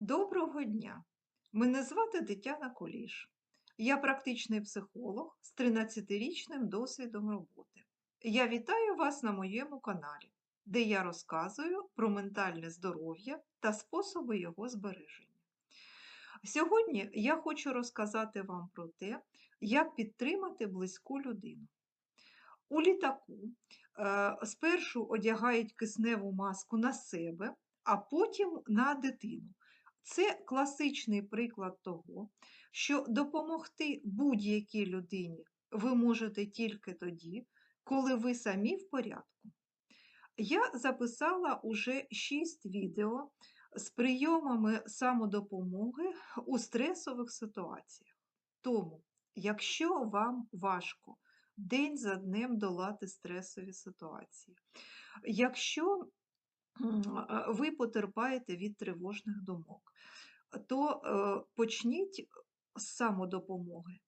Доброго дня! Мене звати Тетяна Куліш. Я практичний психолог з 13-річним досвідом роботи. Я вітаю вас на моєму каналі, де я розказую про ментальне здоров'я та способи його збереження. Сьогодні я хочу розказати вам про те, як підтримати близьку людину. У літаку е, спершу одягають кисневу маску на себе, а потім на дитину. Це класичний приклад того, що допомогти будь-якій людині ви можете тільки тоді, коли ви самі в порядку. Я записала уже 6 відео з прийомами самодопомоги у стресових ситуаціях. Тому, якщо вам важко день за днем долати стресові ситуації, якщо ви потерпаєте від тривожних думок, то е, почніть з самодопомоги.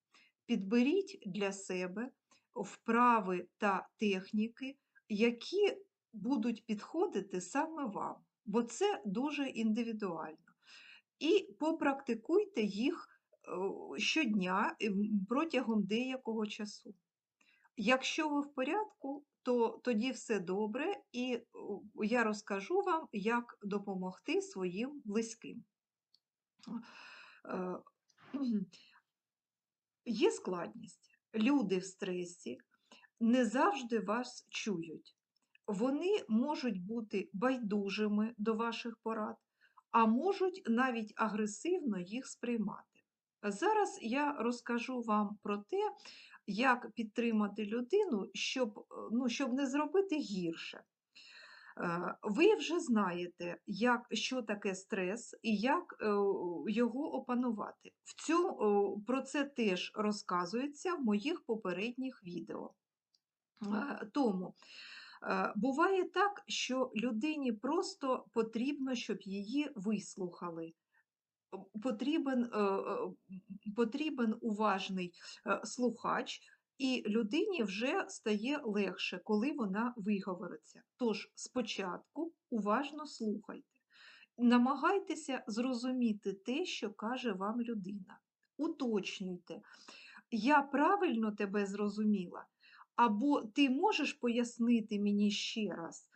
Підберіть для себе вправи та техніки, які будуть підходити саме вам, бо це дуже індивідуально. І попрактикуйте їх е, щодня протягом деякого часу. Якщо ви в порядку, то тоді все добре, і я розкажу вам, як допомогти своїм близьким. Е, є складність. Люди в стресі не завжди вас чують. Вони можуть бути байдужими до ваших порад, а можуть навіть агресивно їх сприймати. Зараз я розкажу вам про те, як підтримати людину, щоб, ну, щоб не зробити гірше. Е, ви вже знаєте, як, що таке стрес і як е, його опанувати. В цьому, Про це теж розказується в моїх попередніх відео. Е, тому буває так, що людині просто потрібно, щоб її вислухали. Потрібен потрібен уважний слухач, і людині вже стає легше, коли вона виговориться. Тож спочатку уважно слухайте, намагайтеся зрозуміти те, що каже вам людина. Уточнюйте, я правильно тебе зрозуміла, або ти можеш пояснити мені ще раз.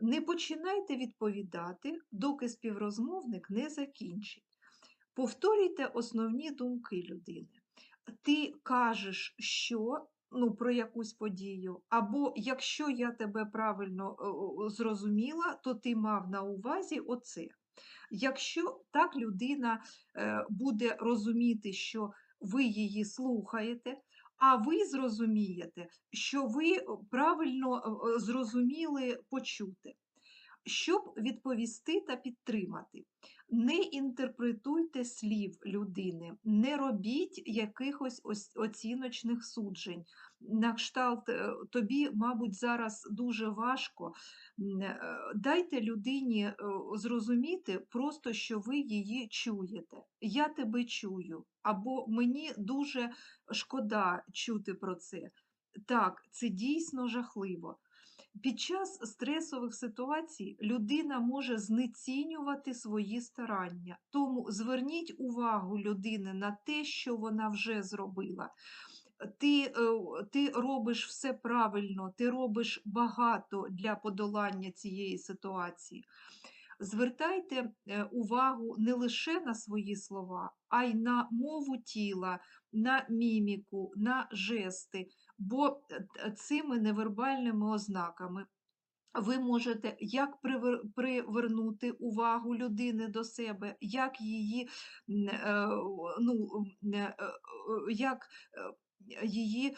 Не починайте відповідати, доки співрозмовник не закінчить. Повторюйте основні думки людини ти кажеш, що ну, про якусь подію, або якщо я тебе правильно зрозуміла, то ти мав на увазі оце. Якщо так людина е, буде розуміти, що ви її слухаєте, а ви зрозумієте, що ви правильно зрозуміли почути. Щоб відповісти та підтримати, не інтерпретуйте слів людини, не робіть якихось оціночних суджень. На кшталт е, тобі, мабуть, зараз дуже важко. Е, дайте людині е, зрозуміти, просто що ви її чуєте. Я тебе чую, або мені дуже шкода чути про це. Так, це дійсно жахливо. Під час стресових ситуацій людина може знецінювати свої старання. Тому зверніть увагу людини на те, що вона вже зробила. Ти е, ти робиш все правильно, ти робиш багато для подолання цієї ситуації. Звертайте е, увагу не лише на свої слова, а й на мову тіла, на міміку, на жести бо е, цими невербальними ознаками ви можете як привернути увагу людини до себе, як її е, ну, е, як її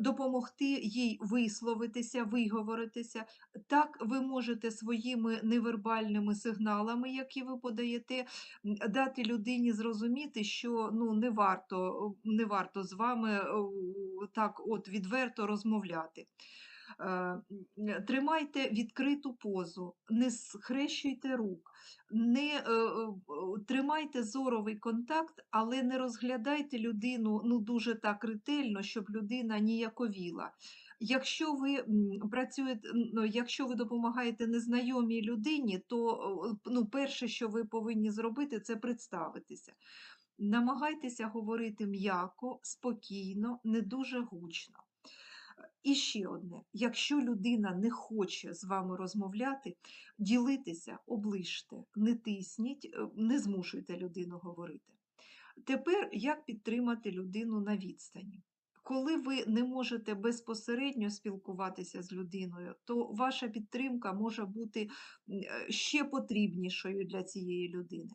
допомогти їй висловитися, виговоритися. Так ви можете своїми невербальними сигналами, які ви подаєте, дати людині зрозуміти, що ну, не варто не варто з вами так от відверто розмовляти. Тримайте відкриту позу, не схрещуйте рук, не е, е, тримайте зоровий контакт, але не розглядайте людину ну, дуже так ретельно, щоб людина ніяковіла. Якщо ви, працюєте ну, якщо ви допомагаєте незнайомій людині, то, ну, перше, що ви повинні зробити, це представитися. Намагайтеся говорити м'яко, спокійно, не дуже гучно. І ще одне: якщо людина не хоче з вами розмовляти, ділитися, оближте, не тисніть, е, не змушуйте людину говорити. Тепер як підтримати людину на відстані? Коли ви не можете безпосередньо спілкуватися з людиною, то ваша підтримка може бути е, ще потрібнішою для цієї людини.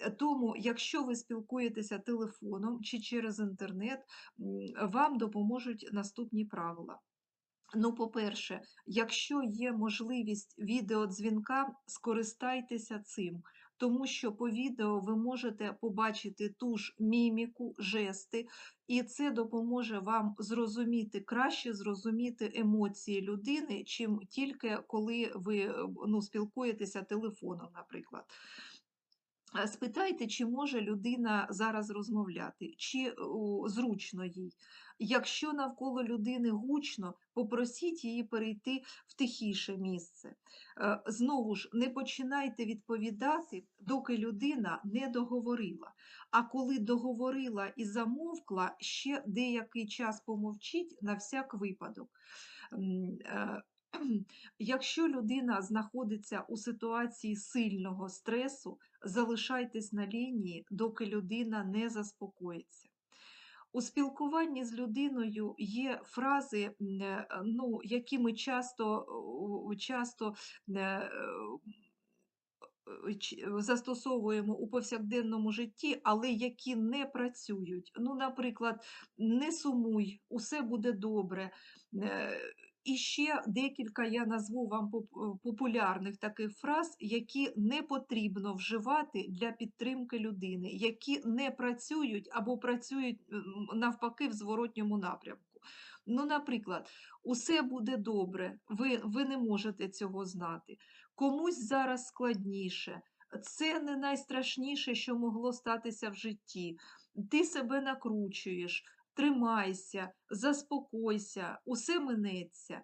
Е, Тому, якщо ви спілкуєтеся телефоном чи через інтернет, вам допоможуть наступні правила. Ну, по-перше, якщо є можливість відеодзвінка, скористайтеся цим, тому що по відео ви можете побачити ту ж міміку, жести, і це допоможе вам зрозуміти, краще зрозуміти емоції людини, чим тільки коли ви е, ну, спілкуєтеся телефоном, наприклад. Е, Спитайте, чи може людина зараз розмовляти, чи о, зручно їй. Якщо навколо людини гучно, попросіть її перейти в тихіше місце. Е, Знову ж, не починайте відповідати, доки людина не договорила. А коли договорила і замовкла, ще деякий час помовчіть на всяк випадок. Якщо людина знаходиться у ситуації сильного стресу, залишайтесь на лінії, доки людина не заспокоїться. У спілкуванні з людиною є фрази, е, ну, які ми часто, часто е, е, застосовуємо у повсякденному житті, але які не працюють. Ну, наприклад, не сумуй, усе буде добре. Е, І ще декілька я назву вам е, популярних таких фраз, які не потрібно вживати для підтримки людини, які не працюють або працюють навпаки в зворотньому напрямку. Ну, наприклад, усе буде добре, ви, ви не можете цього знати. Комусь зараз складніше. Це не найстрашніше, що могло статися в житті. Ти себе накручуєш, тримайся, заспокойся, усе минеться.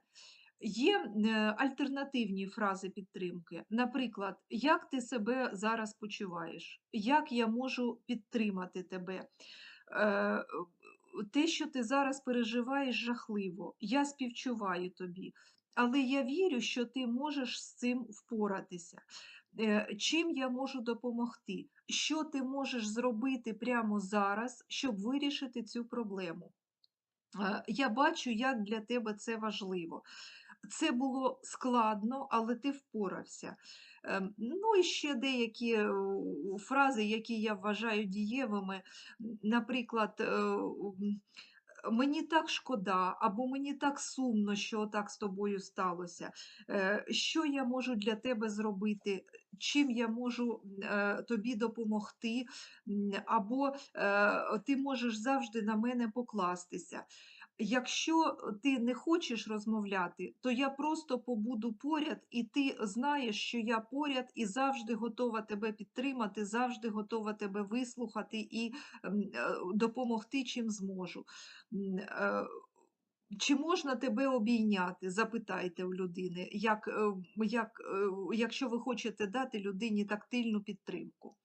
Є е, альтернативні фрази підтримки. Наприклад, як ти себе зараз почуваєш? Як я можу підтримати тебе? Е, те, що ти зараз переживаєш, жахливо. Я співчуваю тобі, але я вірю, що ти можеш з цим впоратися. Е, Чим я можу допомогти? Що ти можеш зробити прямо зараз, щоб вирішити цю проблему? Е, Я бачу, як для тебе це важливо. Це було складно, але ти впорався. Ем, Ну і ще деякі е, фрази, які я вважаю дієвими. Наприклад, мені так шкода, або мені так сумно, що так з тобою сталося. Е, Що я можу для тебе зробити? Чим я можу е, тобі допомогти, або е, ти можеш завжди на мене покластися. Якщо ти не хочеш розмовляти, то я просто побуду поряд, і ти знаєш, що я поряд і завжди готова тебе підтримати, завжди готова тебе вислухати і е, допомогти, чим зможу. Е, Чи можна тебе обійняти? Запитайте у людини, як, е, як, е, якщо ви хочете дати людині тактильну підтримку.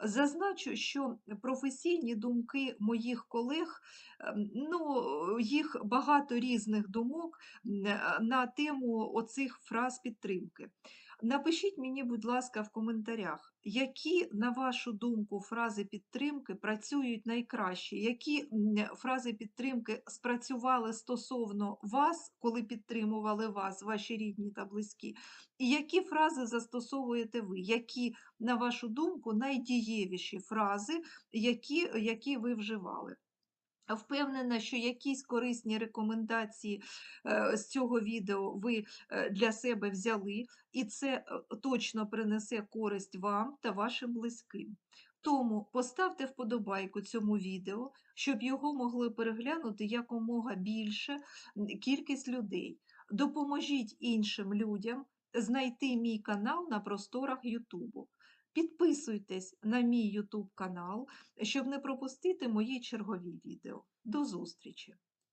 Зазначу, що професійні думки моїх колег, ем, ну, їх багато різних думок е, на тему оцих фраз підтримки. Напишіть мені, будь ласка, в коментарях, які, на вашу думку, фрази підтримки працюють найкраще, які фрази підтримки спрацювали стосовно вас, коли підтримували вас, ваші рідні та близькі, і які фрази застосовуєте ви, які на вашу думку, найдієвіші фрази, які, які ви вживали. Впевнена, що якісь корисні рекомендації е, з цього відео ви е, для себе взяли, і це е, точно принесе користь вам та вашим близьким. Тому поставте вподобайку цьому відео, щоб його могли переглянути якомога більше кількість людей. Допоможіть іншим людям знайти мій канал на просторах Ютубу. Підписуйтесь на мій YouTube канал, щоб не пропустити мої чергові відео. До зустрічі!